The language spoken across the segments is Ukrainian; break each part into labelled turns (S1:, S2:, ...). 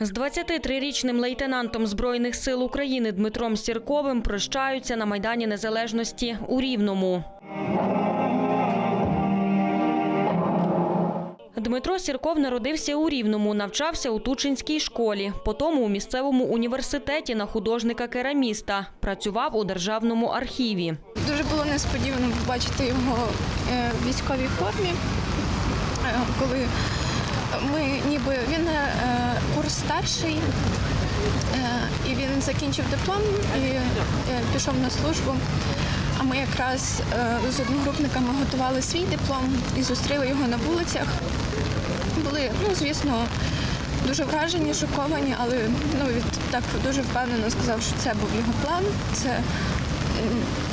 S1: З 23-річним лейтенантом Збройних сил України Дмитром Сірковим прощаються на Майдані Незалежності у Рівному. Дмитро Сірков народився у Рівному, навчався у Тучинській школі, потім у місцевому університеті на художника-кераміста. Працював у державному архіві.
S2: Дуже було несподівано побачити його е, в військовій формі, е, коли ми ніби він е, курс старший, е, і він закінчив диплом і е, пішов на службу. А ми якраз з одногрупниками готували свій диплом і зустріли його на вулицях. Були, ну звісно, дуже вражені, шоковані, але ну він так дуже впевнено сказав, що це був його план. Це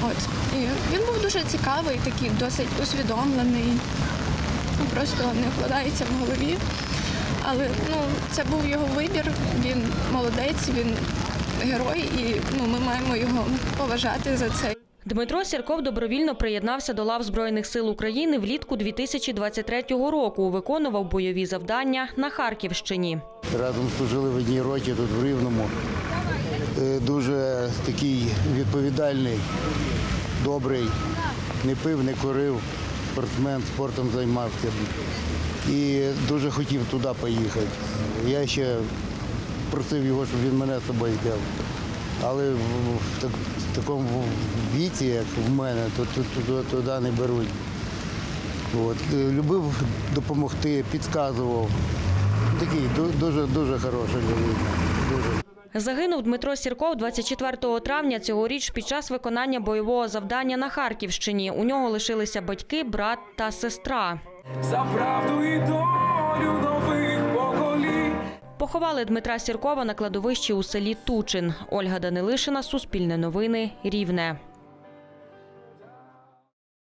S2: от і він був дуже цікавий, такий досить усвідомлений. Просто не вкладається в голові. Але ну, це був його вибір. Він молодець, він герой, і ну, ми маємо його поважати за це.
S1: Дмитро Сірков добровільно приєднався до лав Збройних сил України влітку 2023 року. Виконував бойові завдання на Харківщині.
S3: Разом служили в одній роті тут в Рівному. Е, Дуже такий відповідальний, добрий, не пив, не курив, спортсмен, спортом займався. І дуже хотів туди поїхати. Я ще просив його, щоб він мене з собою взяв. Але в, так- в такому віці, як в мене, то, туди не беруть. От. Е, Любив допомогти, підказував. Такий дуже дуже хороший людина.
S1: Загинув Дмитро Сірков 24 травня цьогоріч під час виконання бойового завдання на Харківщині. У нього лишилися батьки, брат та сестра.
S4: за правду і долю нових поколінь.
S1: Поховали Дмитра Сіркова на кладовищі у селі Тучин. Ольга Данилишина, Суспільне новини, Рівне.